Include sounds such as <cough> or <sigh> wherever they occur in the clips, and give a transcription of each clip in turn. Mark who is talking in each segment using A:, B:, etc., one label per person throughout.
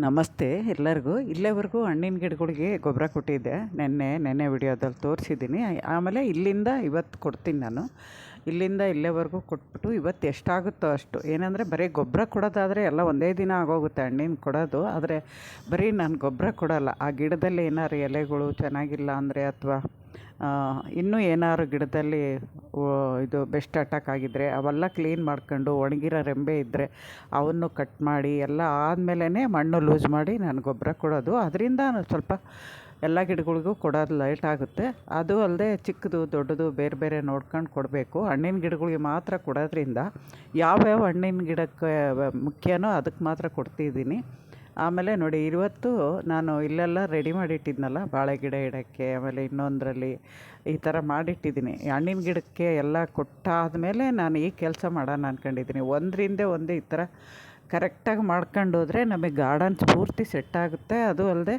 A: ನಮಸ್ತೆ ಎಲ್ಲರಿಗೂ. ಇಲ್ಲೇವರೆಗೂ ಹಣ್ಣಿನ ಗಿಡಗಳಿಗೆ ಗೊಬ್ಬರ ಕೊಟ್ಟಿದ್ದೆ. ನೆನ್ನೆ ನೆನ್ನೆ ವಿಡಿಯೋದಲ್ಲಿ ತೋರಿಸಿದ್ದೀನಿ. ಆಮೇಲೆ ಇಲ್ಲಿಂದ ಇವತ್ತು ಕೊಡ್ತೀನಿ ನಾನು. ಇಲ್ಲಿಂದ ಇಲ್ಲೇವರೆಗೂ ಕೊಟ್ಬಿಟ್ಟು ಇವತ್ತು ಎಷ್ಟಾಗುತ್ತೋ ಅಷ್ಟು. ಏನಂದರೆ ಬರೀ ಗೊಬ್ಬರ ಕೊಡೋದಾದರೆ ಎಲ್ಲ ಒಂದೇ ದಿನ ಆಗೋಗುತ್ತೆ ಹಣ್ಣಿನ ಕೊಡೋದು. ಆದರೆ ಬರೀ ನಾನು ಗೊಬ್ಬರ ಕೊಡೋಲ್ಲ. ಆ ಗಿಡದಲ್ಲಿ ಏನಾದ್ರು ಎಲೆಗಳು ಚೆನ್ನಾಗಿಲ್ಲ ಅಂದರೆ ಅಥವಾ ಇನ್ನೂ ಏನಾದ್ರು ಗಿಡದಲ್ಲಿ ಇದು ಬೆಸ್ಟ್ ಅಟ್ಯಾಕ್ ಆಗಿದ್ದರೆ ಅವೆಲ್ಲ ಕ್ಲೀನ್ ಮಾಡ್ಕೊಂಡು ಒಣಗಿರೋ ರೆಂಬೆ ಇದ್ದರೆ ಅವನ್ನು ಕಟ್ ಮಾಡಿ ಎಲ್ಲ ಆದಮೇಲೆ ಮಣ್ಣು ಲೂಸ್ ಮಾಡಿ ನಾನು ಗೊಬ್ಬರ ಕೊಡೋದು. ಅದರಿಂದ ಸ್ವಲ್ಪ ಎಲ್ಲ ಗಿಡಗಳಿಗೂ ಕೊಡೋದು ಲೈಟ್ ಆಗುತ್ತೆ. ಅದು ಅಲ್ಲದೆ ಚಿಕ್ಕದು, ದೊಡ್ಡದು ಬೇರೆ ಬೇರೆ ನೋಡ್ಕೊಂಡು ಕೊಡಬೇಕು. ಹಣ್ಣಿನ ಗಿಡಗಳಿಗೆ ಮಾತ್ರ ಕೊಡೋದ್ರಿಂದ ಯಾವ್ಯಾವ ಹಣ್ಣಿನ ಗಿಡಕ್ಕೆ ಮುಖ್ಯನೋ ಅದಕ್ಕೆ ಮಾತ್ರ ಕೊಡ್ತಿದ್ದೀನಿ. ಆಮೇಲೆ ನೋಡಿ, ಇವತ್ತು ನಾನು ಇಲ್ಲೆಲ್ಲ ರೆಡಿ ಮಾಡಿಟ್ಟಿದ್ನಲ್ಲ ಬಾಳೆ ಗಿಡ ಇಡೋಕ್ಕೆ, ಆಮೇಲೆ ಇನ್ನೊಂದರಲ್ಲಿ ಈ ಥರ ಮಾಡಿಟ್ಟಿದ್ದೀನಿ. ಹಣ್ಣಿನ ಗಿಡಕ್ಕೆ ಎಲ್ಲ ಕೊಟ್ಟಾದ ಮೇಲೆ ನಾನು ಈ ಕೆಲಸ ಮಾಡೋಣ ಅಂದ್ಕೊಂಡಿದ್ದೀನಿ ಒಂದರಿಂದ ಒಂದು ಈ ಥರ ಕರೆಕ್ಟಾಗಿ ಮಾಡ್ಕೊಂಡು ಹೋದರೆ ನಮಗೆ ಗಾರ್ಡನ್ ಪೂರ್ತಿ ಸೆಟ್ ಆಗುತ್ತೆ ಅದು ಅಲ್ಲದೆ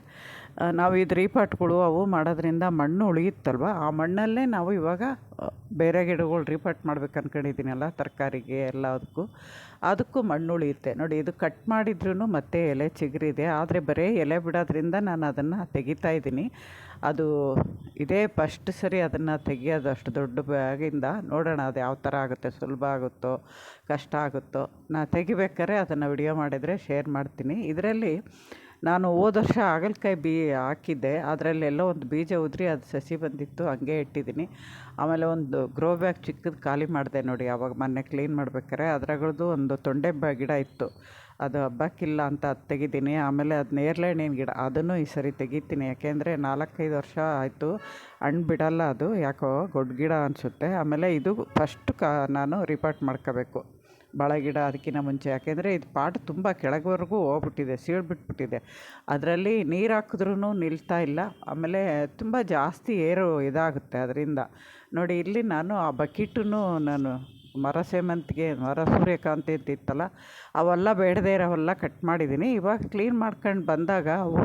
A: ನಾವು ಇದು ರೀಪಾಟ್ಗಳು ಅವು ಮಾಡೋದ್ರಿಂದ ಮಣ್ಣು ಉಳಿಯುತ್ತಲ್ವ? ಆ ಮಣ್ಣಲ್ಲೇ ನಾವು ಇವಾಗ ಬೇರೆ ಗಿಡಗಳು ರೀಪಾಟ್ ಮಾಡ್ಬೇಕು ಅಂದ್ಕೊಂಡಿದ್ದೀನಲ್ಲ ತರಕಾರಿಗೆ ಎಲ್ಲದಕ್ಕೂ. ಅದಕ್ಕೂ ಮಣ್ಣು ಉಳಿಯುತ್ತೆ. ನೋಡಿ, ಇದು ಕಟ್ ಮಾಡಿದ್ರೂ ಮತ್ತೆ ಎಲೆ ಚಿಗುರಿದೆ. ಆದರೆ ಬರೀ ಎಲೆ ಬಿಡೋದ್ರಿಂದ ನಾನು ಅದನ್ನು ತೆಗಿತಾ ಇದ್ದೀನಿ. ಅದು ಇದೇ ಫಸ್ಟ್ ಸರಿ ಅದನ್ನು ತೆಗೆಯೋದು ಅಷ್ಟು ದೊಡ್ಡ ಬ್ಯಾಗಿಂದ ನೋಡೋಣ ಅದು ಯಾವ ಥರ ಆಗುತ್ತೆ, ಸುಲಭ ಆಗುತ್ತೋ, ಕಷ್ಟ ಆಗುತ್ತೋ. ನಾ ತೆಗಿಬೇಕಾದ್ರೆ ಅದನ್ನು ವಿಡಿಯೋ ಮಾಡಿದರೆ ಶೇರ್ ಮಾಡ್ತೀನಿ. ಇದರಲ್ಲಿ ನಾನು ಹೋದ ವರ್ಷ ಹಾಗಲ್ಕಾಯಿ ಬೀ ಹಾಕಿದ್ದೆ. ಅದರಲ್ಲೆಲ್ಲೋ ಒಂದು ಬೀಜ ಉದುರಿ ಅದು ಸಸಿ ಬಂದಿತ್ತು, ಹಂಗೆ ಇಟ್ಟಿದ್ದೀನಿ. ಆಮೇಲೆ ಒಂದು ಗ್ರೋ ಬ್ಯಾಗ್ ಚಿಕ್ಕದು ಖಾಲಿ ಮಾಡಿದೆ ನೋಡಿ ಆವಾಗ ಮೊನ್ನೆ ಕ್ಲೀನ್ ಮಾಡ್ಬೇಕಾದ್ರೆ. ಅದ್ರಗಳದ್ದು ಒಂದು ತೊಂಡೆ ಗಿಡ ಇತ್ತು. ಅದು ಹಬ್ಬಕ್ಕಿಲ್ಲ ಅಂತ ಅದು ತೆಗಿತೀನಿ. ಆಮೇಲೆ ಅದು ನೇರಳೆ ಹಣ್ಣಿನ ಗಿಡ, ಅದನ್ನು ಈ ಸರಿ ತೆಗಿತೀನಿ. ಯಾಕೆಂದರೆ ನಾಲ್ಕೈದು ವರ್ಷ ಆಯಿತು ಹಣ್ಣು ಬಿಡಲ್ಲ ಅದು, ಯಾಕೋ ದೊಡ್ಡ ಗಿಡ ಅನಿಸುತ್ತೆ. ಆಮೇಲೆ ಇದು ಫಸ್ಟ್ ಕ ನಾನು ರಿಪಾರ್ಟ್ ಮಾಡ್ಕೋಬೇಕು. ಬಾಳೆ ಗಿಡ ಅದಕ್ಕಿಂತ ಮುಂಚೆ. ಯಾಕೆಂದರೆ ಇದು ಪಾಟ್ ತುಂಬ ಕೆಳಗೆವರೆಗೂ ಹೋಗ್ಬಿಟ್ಟಿದೆ, ಸೀಳು ಬಿಟ್ಬಿಟ್ಟಿದೆ. ಅದರಲ್ಲಿ ನೀರು ಹಾಕಿದ್ರೂ ನಿಲ್ತಾ ಇಲ್ಲ. ಆಮೇಲೆ ತುಂಬ ಜಾಸ್ತಿ ಏರು ಇದಾಗುತ್ತೆ ಅದರಿಂದ. ನೋಡಿ, ಇಲ್ಲಿ ನಾನು ಆ ಬಕೀಟನ್ನು ನಾನು ಮರ ಸೇಮಂತಿಗೆ, ಮರ ಸೂರ್ಯಕಾಂತಿ ಅಂತ ಇತ್ತಲ್ಲ, ಅವೆಲ್ಲ ಬೇಡದೇ ಇರೋವೆಲ್ಲ ಕಟ್ ಮಾಡಿದ್ದೀನಿ ಇವಾಗ ಕ್ಲೀನ್ ಮಾಡ್ಕೊಂಡು ಬಂದಾಗ ಅವು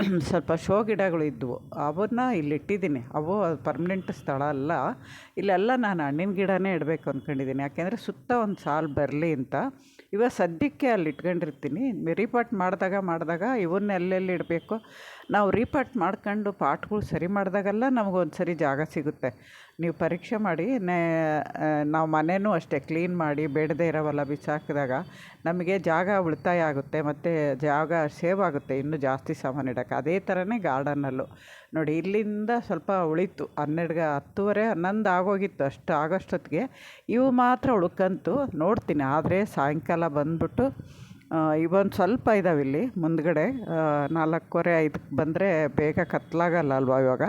A: <clears throat> ಸ್ವಲ್ಪ ಶೋ ಗಿಡಗಳು ಇದ್ದವು ಅವನ್ನ ಇಲ್ಲಿ ಇಟ್ಟಿದ್ದೀನಿ ಅವು ಪರ್ಮನೆಂಟ್ ಸ್ಥಳ ಅಲ್ಲ. ಇಲ್ಲೆಲ್ಲ ನಾನು ಹಣ್ಣಿನ ಗಿಡನೇ ಇಡಬೇಕು ಅಂದ್ಕೊಂಡಿದ್ದೀನಿ ಯಾಕೆಂದರೆ ಸುತ್ತ ಒಂದು ಸಾಲು ಬರಲಿ ಅಂತ. ಇವಾಗ ಸದ್ಯಕ್ಕೆ ಅಲ್ಲಿ ಇಟ್ಕೊಂಡಿರ್ತೀನಿ. ರೀಪಾಟ್ ಮಾಡಿದಾಗ ಮಾಡಿದಾಗ ಇವನ್ನ ಎಲ್ಲೆಲ್ಲಿ ಇಡಬೇಕು? ನಾವು ರೀಪಾಟ್ ಮಾಡ್ಕೊಂಡು ಪಾಟ್ಗಳು ಸರಿ ಮಾಡಿದಾಗೆಲ್ಲ ನಮಗೊಂದು ಸರಿ ಜಾಗ ಸಿಗುತ್ತೆ. ನೀವು ಪರೀಕ್ಷೆ ಮಾಡಿ ನಾವು ಮನೆಯೂ ಅಷ್ಟೇ ಕ್ಲೀನ್ ಮಾಡಿ, ಬೇಡದೇ ಇರೋವಲ್ಲ ಬಿಸಾಕಿದಾಗ ನಮಗೆ ಜಾಗ ಉಳಿತಾಯ ಆಗುತ್ತೆ, ಮತ್ತು ಜಾಗ ಸೇವ್ ಆಗುತ್ತೆ ಇನ್ನೂ ಜಾಸ್ತಿ ಸಾಮಾನು ಇಡೋಕ್ಕೆ. ಅದೇ ಥರನೇ ಗಾರ್ಡನ್ನಲ್ಲೂ ನೋಡಿ, ಇಲ್ಲಿಂದ ಸ್ವಲ್ಪ ಉಳಿತು, ಹನ್ನೆರಡು, ಹತ್ತುವರೆ, ಹನ್ನೊಂದು ಆಗೋಗಿತ್ತು ಅಷ್ಟು, ಆಗೋಷ್ಟೊತ್ತಿಗೆ. ಇವು ಮಾತ್ರ ಉಳ್ಕಂತು ನೋಡ್ತೀನಿ, ಆದರೆ ಸಾಯಂಕಾಲ ಬಂದ್ಬಿಟ್ಟು ಇವೊಂದು ಸ್ವಲ್ಪ ಇದಾವೆ ಇಲ್ಲಿ, ಮುಂದ್ಗಡೆ ನಾಲ್ಕೂವರೆ, ಐದಕ್ಕೆ ಬಂದರೆ ಬೇಗ ಕತ್ಲಾಗಲ್ಲ ಅಲ್ವಾ ಇವಾಗ?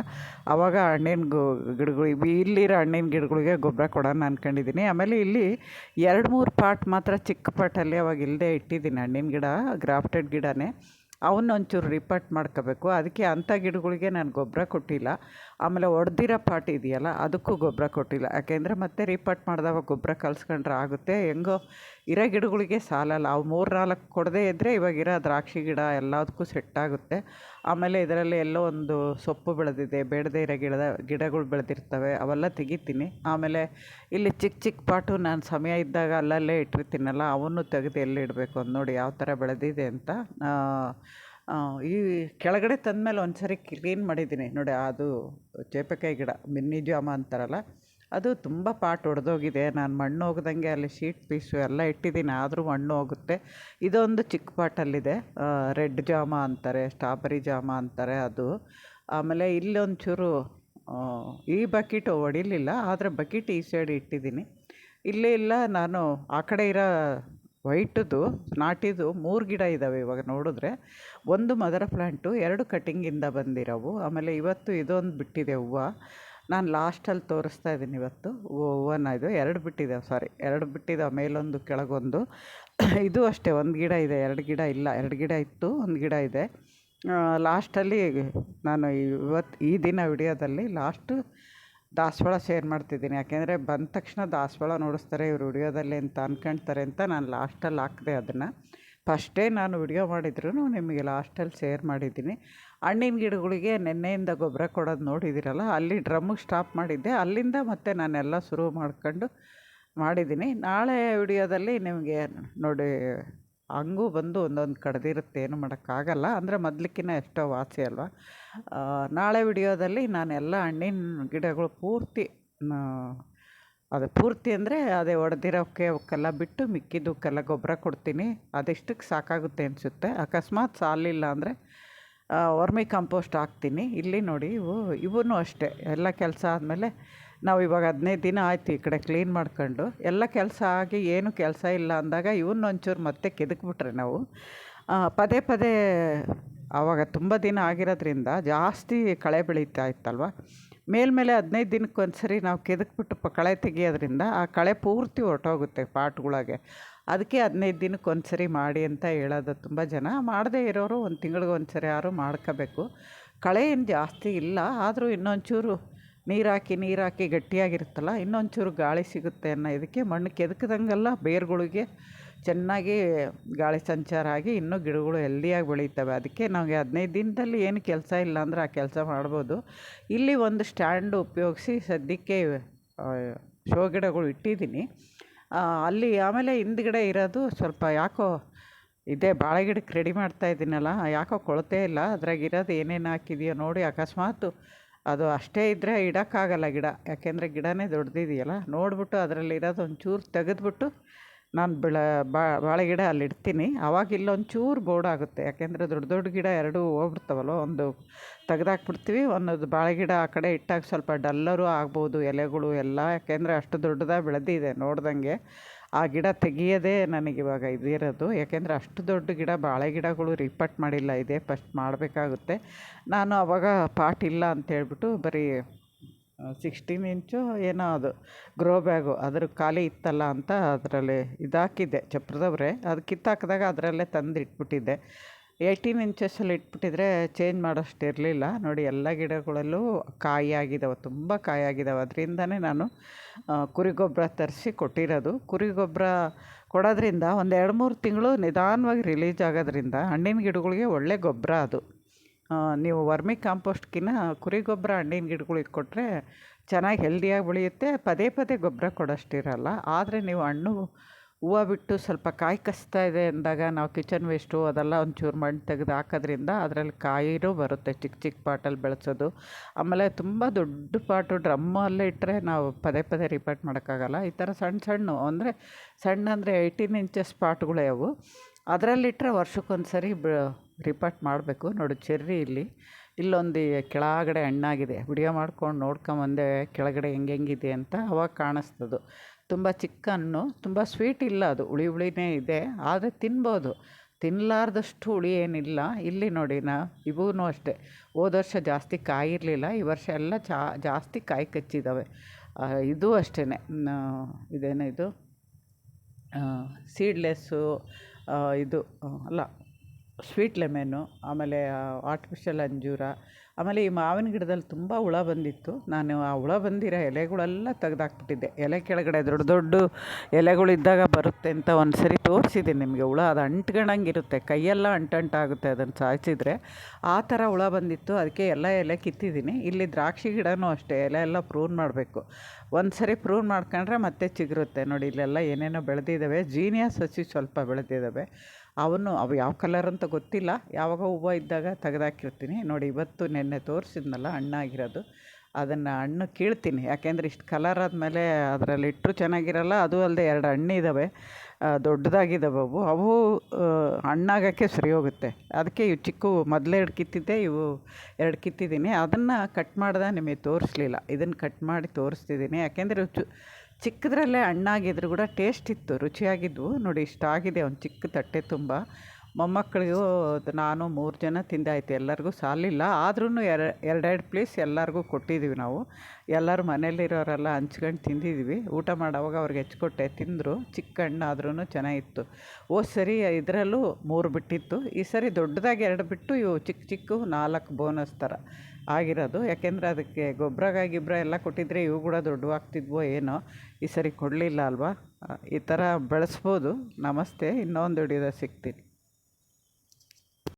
A: ಆವಾಗ ಹಣ್ಣಿನ ಗಿಡಗಳು ಇಲ್ಲಿರೋ ಹಣ್ಣಿನ ಗಿಡಗಳಿಗೆ ಗೊಬ್ಬರ ಕೊಡೋಣ ಅಂದ್ಕೊಂಡಿದ್ದೀನಿ ಆಮೇಲೆ ಇಲ್ಲಿ ಎರಡು ಮೂರು ಪಾಟ್ ಮಾತ್ರ ಚಿಕ್ಕ ಪಾಟಲ್ಲಿ ಅವಾಗ ಇಲ್ಲದೆ ಇಟ್ಟಿದ್ದೀನಿ ಹಣ್ಣಿನ ಗಿಡ, ಗ್ರಾಫ್ಟೆಡ್ ಗಿಡನೇ. ಅವನ್ನ ಒಂಚೂರು ರಿಪೋರ್ಟ್ ಮಾಡ್ಕೋಬೇಕು. ಅದಕ್ಕೆ ಅಂಥ ಗಿಡಗಳಿಗೆ ನಾನು ಗೊಬ್ಬರ ಕೊಟ್ಟಿಲ್ಲ. ಆಮೇಲೆ ಒಡೆದಿರೋ ಪಾಟ್ ಇದೆಯಲ್ಲ, ಅದಕ್ಕೂ ಗೊಬ್ಬರ ಕೊಟ್ಟಿಲ್ಲ. ಯಾಕೆಂದರೆ ಮತ್ತೆ ರೀಪಾಟ್ ಮಾಡಿದಾಗ ಗೊಬ್ಬರ ಕಲ್ಸ್ಕೊಂಡ್ರೆ ಆಗುತ್ತೆ. ಹೆಂಗೋ ಇರೋ ಗಿಡಗಳಿಗೆ ಸಾಲಲ್ಲ. ಅವು ಮೂರು ನಾಲ್ಕು ಕೊಡದೇ ಇದ್ದರೆ ಇವಾಗ ಇರೋ ದ್ರಾಕ್ಷಿ ಗಿಡ ಎಲ್ಲದಕ್ಕೂ ಸೆಟ್ ಆಗುತ್ತೆ. ಆಮೇಲೆ ಇದರಲ್ಲಿ ಎಲ್ಲೋ ಒಂದು ಸೊಪ್ಪು ಬೆಳೆದಿದೆ. ಬೇಡದೇ ಇರೋ ಗಿಡದ, ಗಿಡಗಳು ಬೆಳೆದಿರ್ತವೆ. ಅವೆಲ್ಲ ತೆಗಿತೀನಿ. ಆಮೇಲೆ ಇಲ್ಲಿ ಚಿಕ್ಕ ಚಿಕ್ಕ ಪಾಟು ನಾನು ಸಮಯ ಇದ್ದಾಗ ಅಲ್ಲಲ್ಲೇ ಇಟ್ಟಿರ್ತೀನಲ್ಲ, ಅವನ್ನು ತೆಗೆದು ಎಲ್ಲಿ ಇಡಬೇಕು? ಅಂತ ನೋಡಿ ಯಾವ ಥರ ಬೆಳೆದಿದೆ ಅಂತ ಈ ಕೆಳಗಡೆ ತಂದಮೇಲೆ ಒಂದು ಸರಿ ಕ್ಲೀನ್ ಮಾಡಿದ್ದೀನಿ. ನೋಡಿ, ಅದು ಚೇಪೆಕಾಯಿ ಗಿಡ, ಮಿನ್ನಿ ಜಾಮ ಅಂತಾರಲ್ಲ, ಅದು ತುಂಬ ಪಾಟ್ ಒಡೆದೋಗಿದೆ. ನಾನು ಮಣ್ಣು ಹೋಗ್ದಂಗೆ ಅಲ್ಲಿ ಶೀಟ್ ಪೀಸು ಎಲ್ಲ ಇಟ್ಟಿದ್ದೀನಿ, ಆದರೂ ಮಣ್ಣು ಹೋಗುತ್ತೆ. ಇದೊಂದು ಚಿಕ್ಕ ಪಾಟಲ್ಲಿದೆ. ರೆಡ್ ಜಾಮ ಅಂತಾರೆ, ಸ್ಟ್ರಾಬೆರಿ ಜಾಮ ಅಂತಾರೆ ಅದು. ಆಮೇಲೆ ಇಲ್ಲೊಂಚೂರು ಈ ಬಕೆಟ್ ಹೊಡಿಲಿಲ್ಲ ಆದರೆ ಬಕೆಟ್ ಈ ಸೈಡ್ ಇಟ್ಟಿದ್ದೀನಿ. ಇಲ್ಲೇ ಇಲ್ಲ, ನಾನು ಆ ಕಡೆ ಇರೋ ವೈಟದು, ನಾಟಿದು ಮೂರು ಗಿಡ ಇದ್ದಾವೆ ಇವಾಗ ನೋಡಿದ್ರೆ. ಒಂದು ಮದರ ಪ್ಲ್ಯಾಂಟು ಎರಡು ಕಟ್ಟಿಂಗಿಂದ ಬಂದಿರೋವು. ಆಮೇಲೆ ಇವತ್ತು ಇದೊಂದು ಬಿಟ್ಟಿದೆ ಹೂವು. ನಾನು ಲಾಸ್ಟಲ್ಲಿ ತೋರಿಸ್ತಾ ಇದ್ದೀನಿ ಇವತ್ತು. ಹೂವನ್ನ ಇದು ಎರಡು ಬಿಟ್ಟಿದೆ ಸಾರಿ ಎರಡು ಬಿಟ್ಟಿದೆ, ಮೇಲೊಂದು, ಕೆಳಗೊಂದು. ಇದು ಅಷ್ಟೇ, ಒಂದು ಗಿಡ ಇದೆ. ಎರಡು ಗಿಡ ಇಲ್ಲ, ಎರಡು ಗಿಡ ಇತ್ತು, ಒಂದು ಗಿಡ ಇದೆ. ಲಾಸ್ಟಲ್ಲಿ ನಾನು ಇವತ್ತು ಈ ದಿನ ವಿಡಿಯೋದಲ್ಲಿ ಲಾಸ್ಟು ದಾಸವಾಳ ಶೇರ್ ಮಾಡ್ತಿದ್ದೀನಿ. ಯಾಕೆಂದರೆ ಬಂದ ತಕ್ಷಣ ದಾಸವಾಳ ನೋಡಿಸ್ತಾರೆ, ಇವರು ವಿಡಿಯೋದಲ್ಲಿ ಅಂತ ಅಂದ್ಕೊಳ್ತಾರೆ ಅಂತ ನಾನು ಲಾಸ್ಟಲ್ಲಿ ಹಾಕಿದೆ ಅದನ್ನು ಫಸ್ಟೇ ನಾನು ವಿಡಿಯೋ ಮಾಡಿದ್ರು ನಿಮಗೆ ಲಾಸ್ಟಲ್ಲಿ ಶೇರ್ ಮಾಡಿದ್ದೀನಿ. ಹಣ್ಣಿನ ಗಿಡಗಳಿಗೆ ನೆನ್ನೆಯಿಂದ ಗೊಬ್ಬರ ಕೊಡೋದು ನೋಡಿದ್ದೀರಲ್ಲ ಅಲ್ಲಿ ಡ್ರಮ್ಮಿಗೆ ಸ್ಟಾಪ್ ಮಾಡಿದ್ದೆ. ಅಲ್ಲಿಂದ ಮತ್ತೆ ನಾನೆಲ್ಲ ಶುರು ಮಾಡ್ಕೊಂಡು ಮಾಡಿದ್ದೀನಿ. ನಾಳೆ ವಿಡಿಯೋದಲ್ಲಿ ನಿಮಗೆ ನೋಡಿ ಹಂಗೂ ಬಂದು ಒಂದೊಂದು ಕಡ್ದಿರುತ್ತೆ, ಏನು ಮಾಡೋಕ್ಕಾಗಲ್ಲ. ಅಂದರೆ ಮೊದ್ಲಿಕ್ಕಿಂತ ಎಷ್ಟೋ ವಾಸಿ ಅಲ್ವಾ? ನಾಳೆ ವಿಡಿಯೋದಲ್ಲಿ ನಾನು ಎಲ್ಲ ಹಣ್ಣಿನ ಗಿಡಗಳು ಪೂರ್ತಿ ಅದು ಪೂರ್ತಿ ಅಂದರೆ ಅದೇ ಒಡೆದಿರೋಕ್ಕೆ ಅವಕ್ಕೆಲ್ಲ ಬಿಟ್ಟು ಮಿಕ್ಕಿದ್ದಕ್ಕೆಲ್ಲ ಗೊಬ್ಬರ ಕೊಡ್ತೀನಿ. ಅದೆಷ್ಟಕ್ಕೆ ಸಾಕಾಗುತ್ತೆ ಅನಿಸುತ್ತೆ? ಅಕಸ್ಮಾತ್ ಸಾಲಿಲ್ಲ ಅಂದರೆ ವರ್ಮಿ ಕಂಪೋಸ್ಟ್ ಹಾಕ್ತೀನಿ. ಇಲ್ಲಿ ನೋಡಿ ಇವು ಇವೂ ಅಷ್ಟೇ. ಎಲ್ಲ ಕೆಲಸ ಆದಮೇಲೆ ನಾವು ಇವಾಗ ಹದಿನೈದು ದಿನ ಆಯಿತು ಈ ಕಡೆ ಕ್ಲೀನ್ ಮಾಡ್ಕೊಂಡು. ಎಲ್ಲ ಕೆಲಸ ಆಗಿ ಏನು ಕೆಲಸ ಇಲ್ಲ ಅಂದಾಗ ಇವನ್ನ ಒಂಚೂರು ಮತ್ತೆ ಕೆದಕ್ಬಿಟ್ರೆ ನಾವು. ಪದೇ ಪದೇ ಆವಾಗ ತುಂಬ ದಿನ ಆಗಿರೋದ್ರಿಂದ ಜಾಸ್ತಿ ಕಳೆ ಬೆಳೀತಾ ಇತ್ತಲ್ವ? ಮೇಲ್ಮೇಲೆ ಹದಿನೈದು ದಿನಕ್ಕೆ ಒಂದ್ಸರಿ ನಾವು ಕೆದಕ್ಬಿಟ್ಟು ಪ ಕಳೆ ತೆಗಿಯೋದ್ರಿಂದ ಆ ಕಳೆ ಪೂರ್ತಿ ಹೊರ್ಟೋಗುತ್ತೆ ಪಾಟ್ಗಳಾಗೆ. ಅದಕ್ಕೆ ಹದಿನೈದು ದಿನಕ್ಕೆ ಒಂದ್ಸರಿ ಮಾಡಿ ಅಂತ ಹೇಳೋದು ತುಂಬ ಜನ. ಮಾಡದೇ ಇರೋರು ಒಂದು ತಿಂಗಳಿಗೆ ಒಂದ್ಸರಿ ಯಾರು ಮಾಡ್ಕೋಬೇಕು. ಕಳೆ ಏನು ಜಾಸ್ತಿ ಇಲ್ಲ, ಆದರೂ ಇನ್ನೊಂಚೂರು ನೀರು ನೀರಾಕಿ ನೀರು ಹಾಕಿ ಗಟ್ಟಿಯಾಗಿರುತ್ತಲ್ಲ, ಇನ್ನೊಂಚೂರು ಗಾಳಿ ಸಿಗುತ್ತೆ ಅನ್ನೋ ಇದಕ್ಕೆ ಮಣ್ಣು ಕೆದಕದಂಗೆಲ್ಲ, ಬೇರುಗಳಿಗೆ ಚೆನ್ನಾಗಿ ಗಾಳಿ ಸಂಚಾರ ಆಗಿ ಇನ್ನೂ ಗಿಡಗಳು ಹೆಲ್ದಿಯಾಗಿ ಬೆಳೀತವೆ. ಅದಕ್ಕೆ ನಮಗೆ ಹದಿನೈದು ದಿನದಲ್ಲಿ ಏನು ಕೆಲಸ ಇಲ್ಲ ಅಂದರೆ ಆ ಕೆಲಸ ಮಾಡ್ಬೋದು. ಇಲ್ಲಿ ಒಂದು ಸ್ಟ್ಯಾಂಡ್ ಉಪಯೋಗಿಸಿ ಸದ್ಯಕ್ಕೆ ಶೋ ಗಿಡಗಳು ಇಟ್ಟಿದ್ದೀನಿ. ಅಲ್ಲಿ ಆಮೇಲೆ ಹಿಂದ್ಗಡೆ ಇರೋದು ಸ್ವಲ್ಪ ಯಾಕೋ ಇದೇ, ಬಾಳೆ ಗಿಡಕ್ಕೆ ರೆಡಿ ಮಾಡ್ತಾ ಇದ್ದೀನಲ್ಲ, ಯಾಕೋ ಕೊಳತೆ ಇಲ್ಲ ಅದ್ರಾಗಿರೋದು ಏನೇನು ಹಾಕಿದೆಯೋ ನೋಡಿ, ಅಕಸ್ಮಾತ್ ಅದು ಅಷ್ಟೇ ಇದ್ದರೆ ಇಡೋಕ್ಕಾಗಲ್ಲ ಗಿಡ. ಯಾಕೆಂದರೆ ಗಿಡನೇ ದೊಡ್ಡದಿದೆಯಲ್ಲ ನೋಡಿಬಿಟ್ಟು ಅದರಲ್ಲಿರೋದು ಒಂಚೂರು ತೆಗೆದ್ಬಿಟ್ಟು ನಾನು ಬೆಳ ಬಾಳೆ ಗಿಡ ಅಲ್ಲಿ ಇಡ್ತೀನಿ. ಆವಾಗ ಇಲ್ಲೊಂಚೂರು ಬೋರ್ಡಾಗುತ್ತೆ ಯಾಕೆಂದರೆ ದೊಡ್ಡ ದೊಡ್ಡ ಗಿಡ ಎರಡೂ ಹೋಗ್ಬಿಡ್ತಾವಲ್ಲ, ಒಂದು ತೆಗೆದಾಕ್ಬಿಡ್ತೀವಿ ಒಂದು ಬಾಳೆ ಗಿಡ ಆ ಕಡೆ ಇಟ್ಟಾಗ ಸ್ವಲ್ಪ ಡಲ್ಲರು ಆಗ್ಬೋದು ಎಲೆಗಳು ಎಲ್ಲ. ಯಾಕೆಂದರೆ ಅಷ್ಟು ದೊಡ್ಡದಾಗಿ ಬೆಳೆದಿದೆ ನೋಡ್ದಂಗೆ. ಆ ಗಿಡ ತೆಗಿಯೋದೇ ನನಗಿವಾಗ ಇದಿರೋದು ಯಾಕೆಂದರೆ ಅಷ್ಟು ದೊಡ್ಡ ಗಿಡ, ಬಾಳೆ ಗಿಡಗಳು ರಿಪಟ್ ಮಾಡಿಲ್ಲ, ಇದೆ ಫಸ್ಟ್ ಮಾಡಬೇಕಾಗುತ್ತೆ. ನಾನು ಅವಾಗ ಪಾಟ್ ಇಲ್ಲ ಅಂತೇಳ್ಬಿಟ್ಟು ಬರೀ ಸಿಕ್ಸ್ಟೀನ್ ಇಂಚು ಏನೋ ಅದು ಗ್ರೋ ಬ್ಯಾಗು ಅದ್ರ ಖಾಲಿ ಇತ್ತಲ್ಲ ಅಂತ ಅದರಲ್ಲಿ ಇದಾಕಿದ್ದೆ. ಚಪ್ರದವ್ರೆ ಅದು ಕಿತ್ತಾಕಿದಾಗ ಅದರಲ್ಲೇ ತಂದು ಇಟ್ಬಿಟ್ಟಿದ್ದೆ ಏಯ್ಟೀನ್ ಇಂಚಸಲ್ಲಿ ಇಟ್ಬಿಟ್ಟಿದ್ರೆ ಚೇಂಜ್ ಮಾಡೋಷ್ಟು ಇರಲಿಲ್ಲ. ನೋಡಿ, ಎಲ್ಲ ಗಿಡಗಳಲ್ಲೂ ಕಾಯಿ ಆಗಿದ್ದಾವೆ ತುಂಬ ಕಾಯಿ ಆಗಿದ್ದಾವೆ ಅದರಿಂದನೇ ನಾನು ಕುರಿ ಗೊಬ್ಬರ ತರಿಸಿ ಕೊಟ್ಟಿರೋದು. ಕುರಿ ಗೊಬ್ಬರ ಕೊಡೋದ್ರಿಂದ ಒಂದು ಎರಡು ಮೂರು ತಿಂಗಳು ನಿಧಾನವಾಗಿ ರಿಲೀಸ್ ಆಗೋದ್ರಿಂದ ಹಣ್ಣಿನ ಗಿಡಗಳಿಗೆ ಒಳ್ಳೆ ಗೊಬ್ಬರ ಅದು. ನೀವು ವರ್ಮಿ ಕಾಂಪೋಸ್ಟ್ಗಿನ್ನ ಕುರಿ ಗೊಬ್ಬರ ಹಣ್ಣಿನ ಗಿಡಗಳಿಗೆ ಕೊಟ್ಟರೆ ಚೆನ್ನಾಗಿ ಹೆಲ್ದಿಯಾಗಿ ಬೆಳೆಯುತ್ತೆ. ಪದೇ ಪದೇ ಗೊಬ್ಬರ ಕೊಡೋಷ್ಟಿರಲ್ಲ. ಆದರೆ ನೀವು ಹಣ್ಣು ಹೂವು ಬಿಟ್ಟು ಸ್ವಲ್ಪ ಕಾಯಿ ಕಸ್ತಾ ಇದೆ ಅಂದಾಗ ನಾವು ಕಿಚನ್ ವೇಸ್ಟು ಅದೆಲ್ಲ ಒಂಚೂರು ಮಣ್ಣು ತೆಗೆದು ಹಾಕೋದ್ರಿಂದ ಅದರಲ್ಲಿ ಕಾಯಿನೂ ಬರುತ್ತೆ ಚಿಕ್ಕ ಚಿಕ್ಕ ಪಾಟಲ್ಲಿ ಬೆಳೆಸೋದು. ಆಮೇಲೆ ತುಂಬ ದೊಡ್ಡ ಪಾಟು ಡ್ರಮ್ಮಲ್ಲೇ ಇಟ್ಟರೆ ನಾವು ಪದೇ ಪದೇ ರಿಪೀಟ್ ಮಾಡೋಕ್ಕಾಗಲ್ಲ. ಈ ಥರ ಸಣ್ಣ ಸಣ್ಣ ಅಂದರೆ ಸಣ್ಣ ಅಂದರೆ ಏಯ್ಟೀನ್ ಇಂಚಸ್ ಪಾಟ್ಗಳೇ ಅವು. ಅದರಲ್ಲಿಟ್ಟರೆ ವರ್ಷಕ್ಕೊಂದು ಸರಿ ಬ ರಿಪಾರ್ಟ್ ಮಾಡಬೇಕು. ನೋಡಿ ಚೆರ್ರಿ ಇಲ್ಲಿ. ಇಲ್ಲೊಂದು ಕೆಳಗಡೆ ಹಣ್ಣಾಗಿದೆ. ವಿಡಿಯೋ ಮಾಡ್ಕೊಂಡು ನೋಡ್ಕೊಂಬಂದೆ ಕೆಳಗಡೆ ಹೆಂಗೆ ಹೆಂಗಿದೆ ಅಂತ ಅವಾಗ ಕಾಣಿಸ್ತದು. ತುಂಬ ಚಿಕ್ಕನ್ನು, ತುಂಬ ಸ್ವೀಟ್ ಇಲ್ಲ ಅದು. ಹುಳಿ ಹುಳಿನೇ ಇದೆ. ಆದರೆ ತಿನ್ಬೋದು. ತಿನ್ನಲಾರ್ದಷ್ಟು ಹುಳಿ ಏನಿಲ್ಲ. ಇಲ್ಲಿ ನೋಡಿ ನಾ ಇವೂ ಅಷ್ಟೇ. ಹೋದ ವರ್ಷ ಜಾಸ್ತಿ ಕಾಯಿ ಇರಲಿಲ್ಲ ಈ ವರ್ಷ ಎಲ್ಲ ಚಾ, ಜಾಸ್ತಿ ಕಾಯಿ ಕಚ್ಚಿದ್ದಾವೆ ಇದು ಅಷ್ಟೇ ಇದೇನು ಇದು? ಸೀಡ್ಲೆಸ್ಸು ಇದು, ಅಲ್ಲ. ಸ್ವೀಟ್ ಲೆಮೆನು, ಆಮೇಲೆ ಆರ್ಟಿಫಿಷಿಯಲ್ ಅಂಜೂರ, ಆಮೇಲೆ ಈ ಮಾವಿನ ಗಿಡದಲ್ಲಿ ತುಂಬ ಹುಳ ಬಂದಿತ್ತು. ನಾನು ಆ ಹುಳ ಬಂದಿರೋ ಎಲೆಗಳೆಲ್ಲ ತೆಗೆದಾಕ್ಬಿಟ್ಟಿದ್ದೆ. ಎಲೆ ಕೆಳಗಡೆ ದೊಡ್ಡ ದೊಡ್ಡ ಎಲೆಗಳಿದ್ದಾಗ ಬರುತ್ತೆ ಅಂತ ಒಂದು ಸರಿ ತೋರಿಸಿದ್ದೀನಿ ನಿಮಗೆ. ಹುಳ ಅದು ಅಂಟ್ಕಣಂಗಿರುತ್ತೆ ಕೈಯೆಲ್ಲ ಅಂಟಂಟಾಗುತ್ತೆ ಅದನ್ನು ಸಾಯಿಸಿದ್ರೆ. ಆ ಥರ ಹುಳ ಬಂದಿತ್ತು. ಅದಕ್ಕೆ ಎಲ್ಲ ಎಲೆ ಕಿತ್ತಿದ್ದೀನಿ. ಇಲ್ಲಿ ದ್ರಾಕ್ಷಿ ಗಿಡನೂ ಅಷ್ಟೇ. ಎಲೆ ಎಲ್ಲ ಪ್ರೂನ್ ಮಾಡಬೇಕು. ಒಂದು ಸರಿ ಪ್ರೂನ್ ಮಾಡ್ಕೊಂಡ್ರೆ ಮತ್ತೆ ಚಿಗುರುತ್ತೆ. ನೋಡಿ, ಇಲ್ಲೆಲ್ಲ ಏನೇನೋ ಬೆಳೆದಿದ್ದಾವೆ. ಜೀನಿಯಾ ಸಸಿ ಸ್ವಲ್ಪ ಬೆಳೆದಿದ್ದಾವೆ. ಅವನ್ನು ಅವು ಯಾವ ಕಲರ್ ಅಂತ ಗೊತ್ತಿಲ್ಲ. ಯಾವಾಗ ಹೂವು ಇದ್ದಾಗ ತೆಗೆದಾಕಿರ್ತೀನಿ. ನೋಡಿ, ಇವತ್ತು ನೆನ್ನೆ ತೋರಿಸಿದ್ನಲ್ಲ ಹಣ್ಣಾಗಿರೋದು ಅದನ್ನು ಹಣ್ಣು ಕೀಳ್ತೀನಿ. ಯಾಕೆಂದರೆ ಇಷ್ಟು ಕಲರ್ ಆದಮೇಲೆ ಅದರಲ್ಲಿ ಇಟ್ಟರು ಚೆನ್ನಾಗಿರಲ್ಲ. ಅದು ಅಲ್ಲದೆ ಎರಡು ಹಣ್ಣಿದ್ದಾವೆ ದೊಡ್ಡದಾಗಿದ್ದಾವೆ ಅವು. ಅವು ಹಣ್ಣಾಗೋಕ್ಕೆ ಸರಿ ಹೋಗುತ್ತೆ. ಅದಕ್ಕೆ ಇವು ಚಿಕ್ಕ, ಮೊದಲೇ ಎರಡು ಕಿತ್ತಿದ್ದೆ, ಇವು ಎರಡು ಕಿತ್ತಿದ್ದೀನಿ. ಅದನ್ನು ಕಟ್ ಮಾಡ್ದೆ ನಿಮಗೆ ತೋರಿಸ್ಲಿಲ್ಲ. ಇದನ್ನು ಕಟ್ ಮಾಡಿ ತೋರಿಸ್ತಿದ್ದೀನಿ. ಯಾಕೆಂದರೆ ಚು ಚಿಕ್ಕದ್ರಲ್ಲೇ ಹಣ್ಣಾಗಿದ್ರು ಕೂಡ ಟೇಸ್ಟ್ ಇತ್ತು, ರುಚಿಯಾಗಿದ್ವು. ನೋಡಿ ಇಷ್ಟಾಗಿದೆ ಒಂದು ಚಿಕ್ಕ ತಟ್ಟೆ ತುಂಬ. ಮೊಮ್ಮಕ್ಕಳಿಗೂ ನಾನು ಮೂರು ಜನ ತಿಂದಾಯ್ತು, ಎಲ್ಲರಿಗೂ ಸಾಲಿಲ್ಲ. ಆದ್ರೂ ಎರ, ಎರಡೆರಡು ಪ್ಲೇಸ್ ಎಲ್ಲರಿಗೂ ಕೊಟ್ಟಿದ್ದೀವಿ ನಾವು. ಎಲ್ಲರೂ ಮನೇಲಿರೋರೆಲ್ಲ ಹಂಚ್ಕೊಂಡು ತಿಂದಿದ್ವಿ. ಊಟ ಮಾಡೋವಾಗ ಅವ್ರಿಗೆ ಹೆಚ್ಕೊಟ್ಟೆ, ತಿಂದರು. ಚಿಕ್ಕ ಹಣ್ಣಾದ್ರೂ ಚೆನ್ನಾಗಿತ್ತು. ಓ, ಸರಿ, ಇದರಲ್ಲೂ ಮೂರು ಬಿಟ್ಟಿತ್ತು. ಈ ಸರಿ ದೊಡ್ಡದಾಗಿ ಎರಡು ಬಿಟ್ಟು ಇವು ಚಿಕ್ಕ ಚಿಕ್ಕ ನಾಲ್ಕು ಬೋನಸ್ ಥರ. ಆಗಿರೋದು. ಯಾಕೆಂದರೆ ಅದಕ್ಕೆ ಗೊಬ್ಬರ ಗಿಬ್ರ ಎಲ್ಲ ಕೊಟ್ಟಿದ್ರೆ ಇವು ಕೂಡ ದೊಡ್ಡವಾಗ್ತಿದ್ವೋ ಏನೋ, ಈ ಸರಿ ಕೊಡಲಿಲ್ಲ ಅಲ್ವಾ? ಈ ಥರ ಬೆಳೆಸ್ಬೋದು. ನಮಸ್ತೆ. ಇನ್ನೊಂದು ಹಿಡಿದ ಸಿಗ್ತೀನಿ.